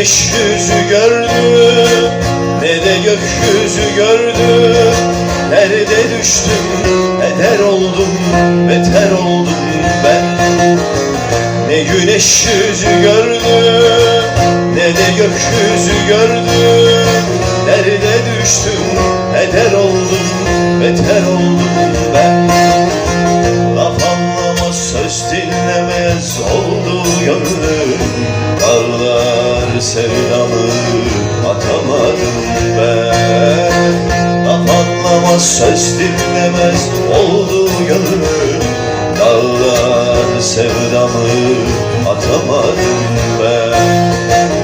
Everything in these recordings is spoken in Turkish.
güneş yüzü gördüm. Ne de gökyüzü gördüm. Nerede düştüm? Eder oldum Beter oldum ben. Ne güneş yüzü gördüm Ne de gökyüzü gördüm. Nerede düştüm? Eder oldum Beter oldum ben. Laf anlamaz söz dinlemez oldu gönlüm Sevdamı atamadım ben. Laf anlamaz söz dinlemez oldu gönlüm Dağlar sevdamı atamadım ben.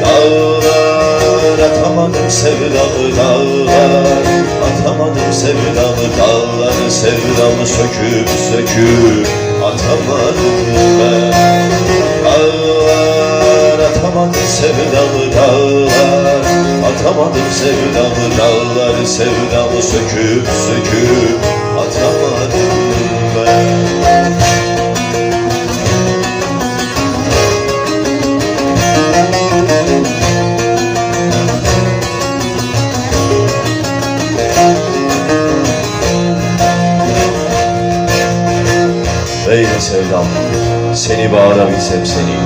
Dağlar atamadım sevdamı dağlar Atamadım sevdamı dağlar Sevdamı söküp söküp atamadım ben dağlar Atamadım sevdamı dağlar Sevdamı söküp söküp atamadım ben. Ey sevdam, seni bağırabilsem seni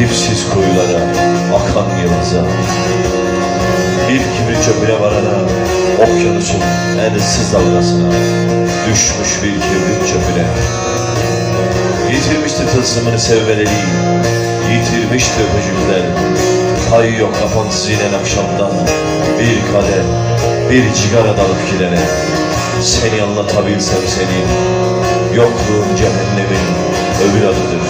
Dipsiz kuyulara, akan yıldıza Bir kibrit çöpüne varana, okyanusun en ıssız dalgasına Düşmüş bir kibrit çöpüne. Yitirmişti tılsımını sevmeleri Yitirmişti öpücükler. Pay yok kafansız inen akşamdan. Bir kadeh, bir cigara dalıp gidene Seni anlatabilsem seni Yokluğun cehennemin öbür adıdır